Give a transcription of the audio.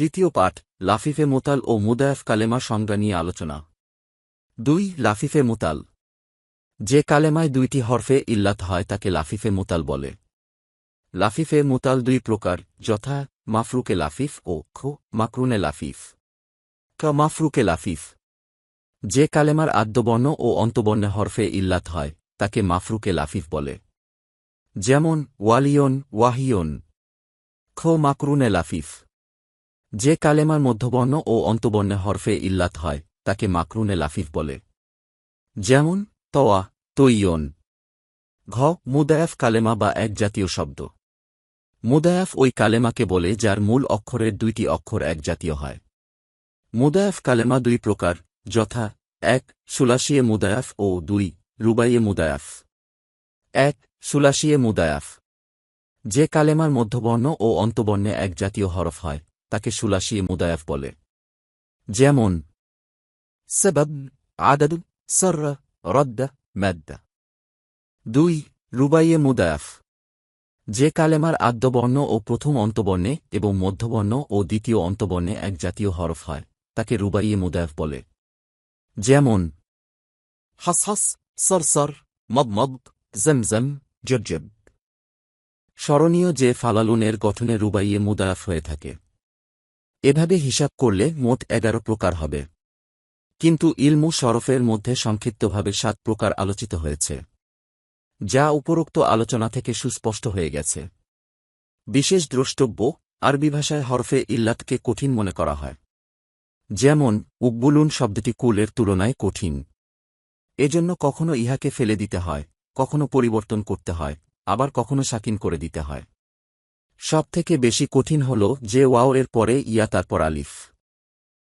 তৃতীয় পাঠ, লাফিফে মোতাল ও মুদায়ফ কালেমা সংজ্ঞা নিয়ে আলোচনা। দুই, লাফিফে মুতাল। যে কালেমায় দুইটি হরফে ইল্লাত হয় তাকে লাফিফে মোতাল বলে। লাফিফে মুতাল দুই প্রকার, যথা, মাফরুকে লাফিফ ও খো, মাকরুনে লাফিফ। ক, মাফরুকে লাফিফ। যে কালেমার আদ্যবর্ণ ও অন্তবর্ণে হরফে ইল্লাত হয়, তাকে মাফরুকে লাফিফ বলে। যেমন, ওয়ালিয়ন, ওয়াহিয়ন। খো, মাকরুনে লাফিফ। যে কালেমার মধ্যবর্ণ ও অন্তবর্ণে হরফে ইল্লাত হয়, তাকে মাকরুনে লাফিফ বলে। যেমন, তওয়া, তৈয়ন। ঘ, মুদায়াফ কালেমা বা এক জাতীয় শব্দ। মুদায়াফ ওই কালেমাকে বলে যার মূল অক্ষরের দুইটি অক্ষর এক জাতীয় হয়। মুদায়াফ কালেমা দুই প্রকার, যথা, এক সুলাসিয়ে মুদায়াফ ও দুই রুবাইয়ে মুদায়াফ। এক সুলাসিয়ে মুদায়াফ। যে কালেমার মধ্যবর্ণ ও অন্তবর্ণে এক জাতীয় হরফ হয় তাকে সুলাসিয়ে মুদায়াফ বলে। যেমন, সবব, আদদ, সর, রদ্দা ম্যাদ্দা দুই রুবাইয়ে মুদায়াফ। যে কালেমার আদ্যবর্ণ ও প্রথম অন্তবর্ণে এবং মধ্যবর্ণ ও দ্বিতীয় অন্তবর্ণে এক জাতীয় হরফ হয়, তাকে রুবাইয়ে মুদায়াফ বলে। যেমন, হাসহাস, সরসর, মদমদ, জমজম, জজ্জব। স্মরণীয় যে ফালালুনের গঠনে রুবাইয়ে মুদায়াফ হয়ে থাকে। এভাবে হিসাব করলে মোট এগারো প্রকার হবে। কিন্তু ইলমু শরফের মধ্যে সংক্ষিপ্তভাবে সাত প্রকার আলোচিত হয়েছে। যা উপরোক্ত আলোচনা থেকে সুস্পষ্ট হয়ে গেছে। বিশেষ দ্রষ্টব্য, আরবি ভাষায় হরফে ইল্লাতকে কঠিন মনে করা হয়। যেমন, উকবুলুন শব্দটি কুলের তুলনায় কঠিন। এজন্য কখনো ইহাকে ফেলে দিতে হয়, কখনো পরিবর্তন করতে হয়, আবার কখনো সাকিন করে দিতে হয়। সবথেকে বেশি কঠিন হল যে ওয়াও এর পরে ইয়া তারপর আলিফ।